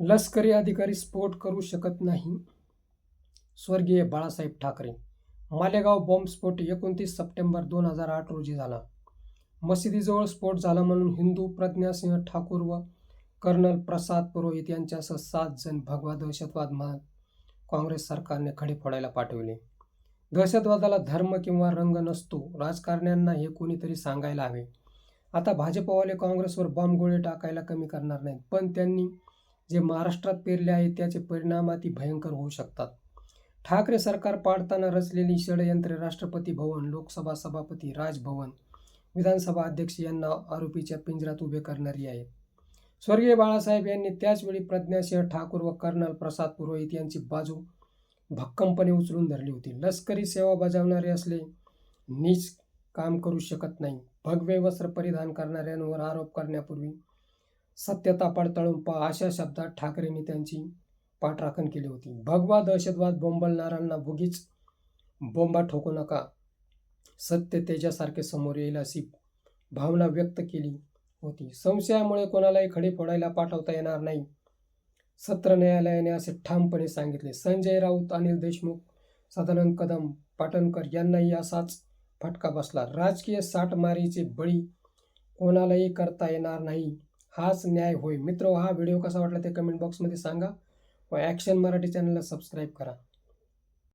लष्करी अधिकारी स्फोट करू शकत नाही. स्वर्गीय बाळासाहेब ठाकरे मालेगाव बॉम्बस्फोट एकोणतीस सप्टेंबर दोन हजार आठ रोजी झाला. मशिदीजवळ स्फोट झाला म्हणून हिंदू प्रज्ञासिंह ठाकूर व कर्नल प्रसाद पुरोहित यांच्यासह सात जण भगवा दहशतवाद म्हणत काँग्रेस सरकारने खडे फोडायला पाठवले. दहशतवादाला धर्म किंवा रंग नसतो राजकारण्यांना हे कोणीतरी सांगायला हवे. आता भाजपवाले काँग्रेसवर बॉम्बगोळे टाकायला कमी करणार नाहीत पण त्यांनी जे महाराष्ट्रात पेरले आहे त्याचे परिणाम अति भयंकर होऊ शकतात. ठाकरे सरकार पाडताना रचलेली षडयंत्रे राष्ट्रपती भवन लोकसभा सभापती राजभवन विधानसभा अध्यक्ष यांना आरोपीच्या पिंजऱ्यात उभे करणारी आहे. स्वर्गीय बाळासाहेब यांनी त्याचवेळी प्रज्ञासिंह ठाकूर व कर्नल प्रसाद पुरोहित यांची बाजू भक्कमपणे उचलून धरली होती. लष्करी सेवा बजावणारे असले नीच काम करू शकत नाही. भगवे वस्त्र परिधान करणाऱ्यांवर आरोप करण्यापूर्वी सत्यता पडताळून पहा अशा शब्दात ठाकरेंनी त्यांची पाठराखण केली होती. भगवा दहशतवाद बोंबलणाऱ्यांना बुगीच बोंबा ठोकू नका. सत्य तेजासारखे समोर येईल अशी भावना व्यक्त केली होती. संशयामुळे कोणालाही खडे फोडायला पाठवता येणार नाही. सत्र न्यायालयाने असे ठामपणे सांगितले. संजय राऊत अनिल देशमुख सदानंद कदम पाटणकर यांनाही असाच फटका बसला. राजकीय साठमारीचे बळी कोणालाही करता येणार नाही. हाच न्याय होय. मित्र हा व्हिडिओ कसा वाटला ते कमेंट बॉक्समध्ये सांगा व ॲक्शन मराठी चॅनलला सबस्क्राईब करा.